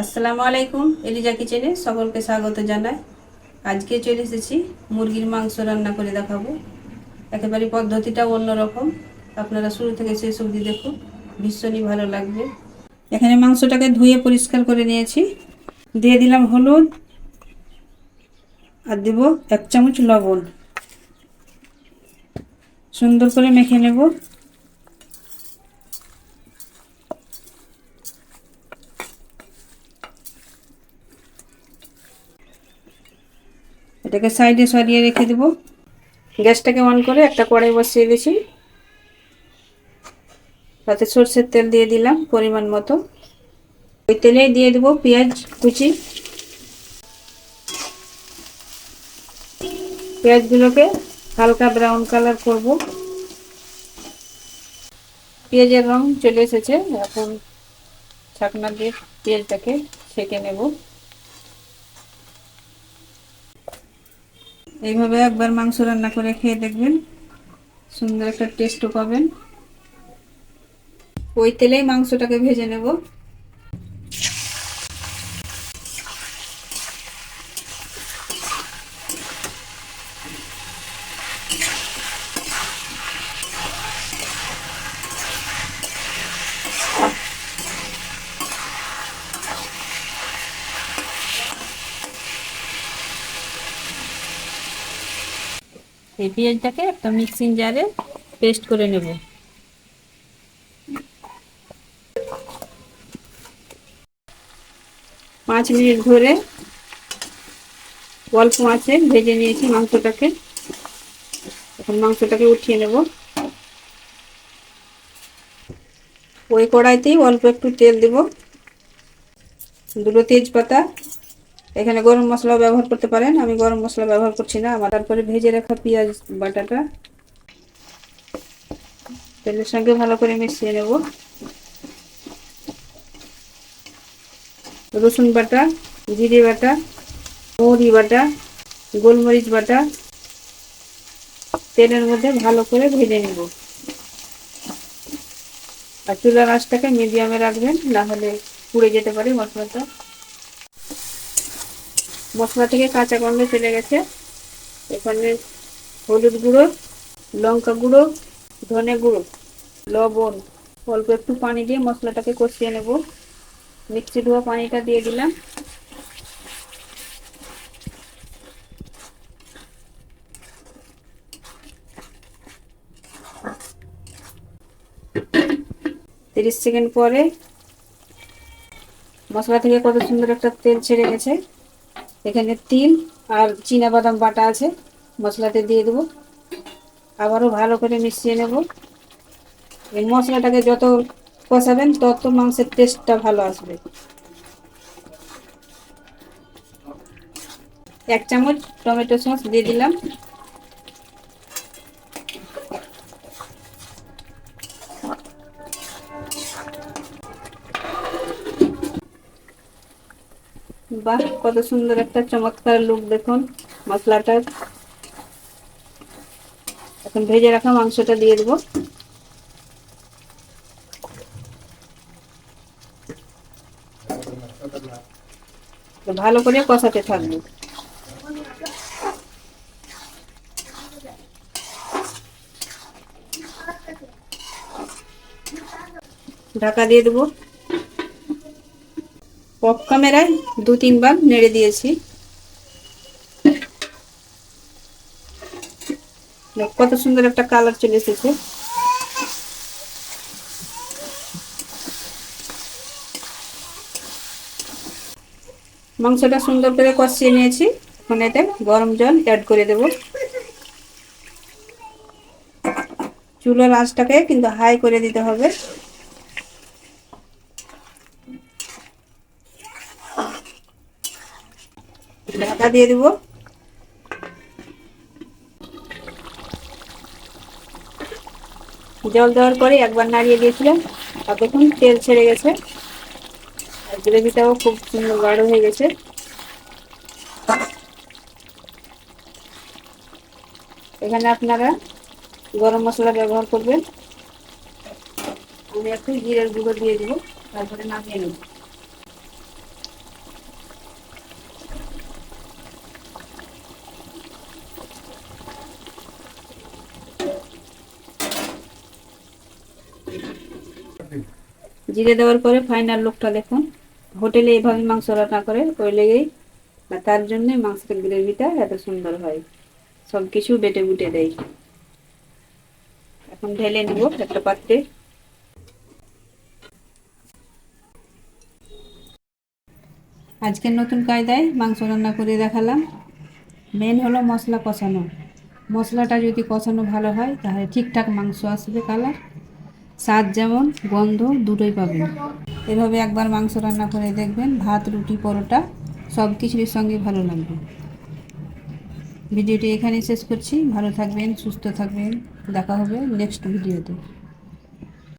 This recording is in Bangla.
আসসালামু আলাইকুম, এলিজা কিচেনে সকলকে স্বাগত জানাই। আজকে চলে এসেছি, মুরগির মাংস রান্না করে দেখাবো। একেবারে পদ্ধতিটা অন্যরকম। আপনারা শুরু থেকে শেষ অবধি দেখুন, ভীষণই ভালো লাগবে। এখানে মাংসটাকে ধুয়ে পরিষ্কার করে নিয়েছি। দিয়ে দিলাম হলুদ আর দেব এক চামচ লবণ। সুন্দর করে মেখে নেব। এটাকে সাইডে সরিয়ে রেখে দেব। গ্যাসটাকে অন করে একটা কড়াই বসিয়ে দিয়েছি। তাতে সর্ষের তেল দিয়ে দিলাম পরিমাণ মতো। ওই তেলেই দিয়ে দেবো পেঁয়াজ কুচি। পেঁয়াজগুলোকে হালকা ব্রাউন কালার করব। পেঁয়াজের রং চলে এসেছে। এখন ছাকনা দিয়ে পেঁয়াজটাকে ছেঁকে নেব। এইভাবে একবার মাংস রান্না করে খেয়ে দেখবেন। সুন্দর একটা টেস্টও পাবেন। ওই তেলেই মাংসটাকে ভেজে নেব। এই পেঁয়াজটাকে একটা মিক্সিং জারে পেস্ট করে নেব। পাঁচ মিনিট ধরে অল্প আছে, ভেজে নিয়েছি মাংসটাকে। এখন মাংসটাকে উঠিয়ে নেব। ওই কড়াইতেই অল্প একটু তেল দেব। দুটো তেজপাতা এখানে গরম মশলা ব্যবহার করতে পারেন। আমি গরম মশলা ব্যবহার করছি না। আমার তারপরে ভেজে রাখা পেঁয়াজ বাটাটা। তেলের সঙ্গে ভালো করে মিশিয়ে নেব। রসুন বাটা, জিরে বাটা, মৌরি বাটা, গোলমরিচ বাটা তেলের মধ্যে ভালো করে ভেজে নেব। আর চুলার আঁচটাকে মিডিয়ামে রাখবেন, না হলে পুড়ে যেতে পারে মশলাটা। মশলা থেকে কাঁচা গন্ধ চলে গেছে। এখানে হলুদ গুঁড়ো, লঙ্কা গুঁড়ো, ধনে গুঁড়ো, লবণ, অল্প একটু পানি দিয়ে মশলাটাকে কষিয়ে নেব। মিক্সি ধোয়া পানিটা দিয়ে দিলাম। তিরিশ সেকেন্ড পরে মশলা থেকে কত সুন্দর একটা তেল ছেড়ে গেছে। এখানে তিল আর চিনাবাদাম বাটা আছে। মশলাতে দিয়ে দেবো। আবারও ভালো করে মিশিয়ে নেব। এই মশলাটাকে যত কষাবেন, তত মাংসের টেস্টটা ভালো আসবে। এক চামচ টমেটো সস দিয়ে দিলাম। বাহ, কত সুন্দর একটা চমৎকার লুক দেখুন মশলাটা এখন ভেজে রাখা মাংসটা দিয়ে দেবো। ভালো করে কষাতে থাকব। ঢাকা দিয়ে দেবো। পপ ক্যামেরায় দু তিনবার নেড়ে দিয়েছি। কত সুন্দর একটা কালার চলে এসেছে। মাংসটা সুন্দর করে কষিয়ে নিয়েছি। এখন গরম জল অ্যাড করে দেব। চুলোর আঁচটাকে কিন্তু হাই করে দিতে হবে। ঢাকা দিয়ে দেব। জল দেওয়ার পরে একবার নাড়িয়ে দিয়েছিলাম আর দেখুন তেল ছেড়ে গেছে। আর গ্রেভিটাও খুব সুন্দর গাঢ় হয়ে গেছে। এখানে আপনারা গরম মশলা ব্যবহার করবেন। আমি একটু জিরের গুঁড়ো দিয়ে দেবো, তারপরে নামিয়ে নেব। জিরে দেওয়ার পরে ফাইনাল লুকটা দেখুন। হোটেলে এইভাবে মাংস রান্না করে, ওই লেগেই বা তার জন্যে মাংসের গ্রেভিটা এত সুন্দর হয়। সব কিছু বেটে বুটে দেয়। এখন ঢেলে নেব একটা পাত্রে। আজকের নতুন কায়দায় মাংস রান্না করে দেখালাম। মেন হলো মশলা কষানো। মশলাটা যদি কষানো ভালো হয়, তাহলে ঠিকঠাক মাংস আসবে কালার স্বাদ যেমন, গন্ধ দুটোই পাবেন। এভাবে একবার মাংস রান্না করে দেখবেন, ভাত, রুটি, পরোটা সব কিছুর সঙ্গে ভালো লাগবে। ভিডিওটি এখানেই শেষ করছি। ভালো থাকবেন, সুস্থ থাকবেন। দেখা হবে নেক্সট ভিডিওতে।